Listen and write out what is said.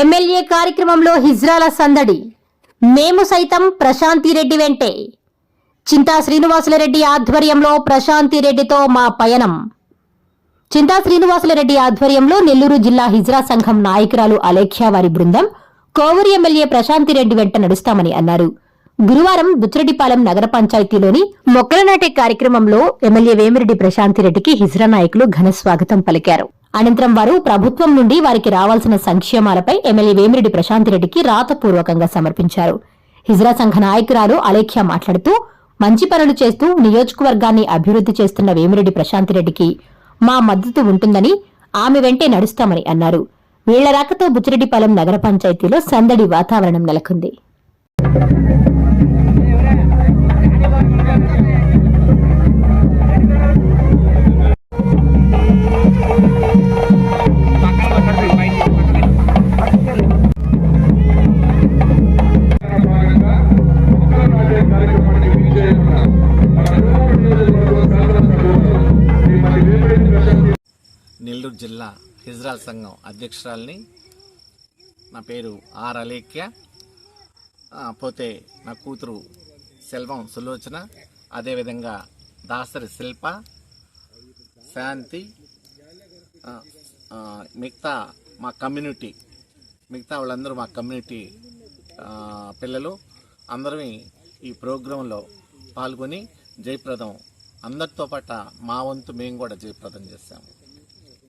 MLA కార్యక్రమంలో హిజ్రాల సందడి. మేము సైతం ప్రశాంతి రెడ్డి వెంటే. చింతా శ్రీనివాసులరెడ్డి ఆధ్వర్యంలో ప్రశాంతి రెడ్డితో మా పయనం. చింతా శ్రీనివాసులరెడ్డి ఆధ్వర్యంలో నెల్లూరు జిల్లా హిజ్రా సంఘం నాయకురాలు అలేఖ్య వారి బృందం కోవూరు ఎమ్మెల్యే ప్రశాంతి రెడ్డి వెంట నడుస్తామని అన్నారు. గురువారం బుచ్చిరెడ్డిపాలెం నగర పంచాయతీలోని మొక్కల నాటే కార్యక్రమంలో ఎమ్మెల్యే వేమిరెడ్డి ప్రశాంతి రెడ్డికి హిజ్రా నాయకులు ఘన స్వాగతం పలికారు. అనంతరం వారు ప్రభుత్వం నుండి వారికి రావాల్సిన సంక్షేమాలపై ఎమ్మెల్యే వేమిరెడ్డి ప్రశాంతి రెడ్డికి రాతపూర్వకంగా సమర్పించారు. హిజ్రా సంఘ నాయకురాలు అలేఖ్య మాట్లాడుతూ మంచి పనులు చేస్తూ నియోజకవర్గాన్ని అభివృద్ధి చేస్తున్న వేమిరెడ్డి ప్రశాంతి రెడ్డికి మా మద్దతు ఉంటుందని ఆమె వెంటే నడుస్తామని అన్నారు. వీళ్ళ రాకతో బుచ్చిరెడ్డిపాలెం నగర పంచాయతీలో సందడి వాతావరణం నెలకొంది. జిల్లా హిజ్రాల్ సంఘం అధ్యక్షురాల్ని నా పేరు ఆర్ అలేఖ్య. పోతే నా కూతురు సెల్వం సులోచన అదేవిధంగా దాసరి శిల్ప శాంతి మిగతా మా కమ్యూనిటీ మిగతా వాళ్ళందరూ మా కమ్యూనిటీ పిల్లలు అందరం ఈ ప్రోగ్రాంలో పాల్గొని జయప్రదం. అందరితో పాటు మా వంతు మేము కూడా జయప్రదం చేశాము.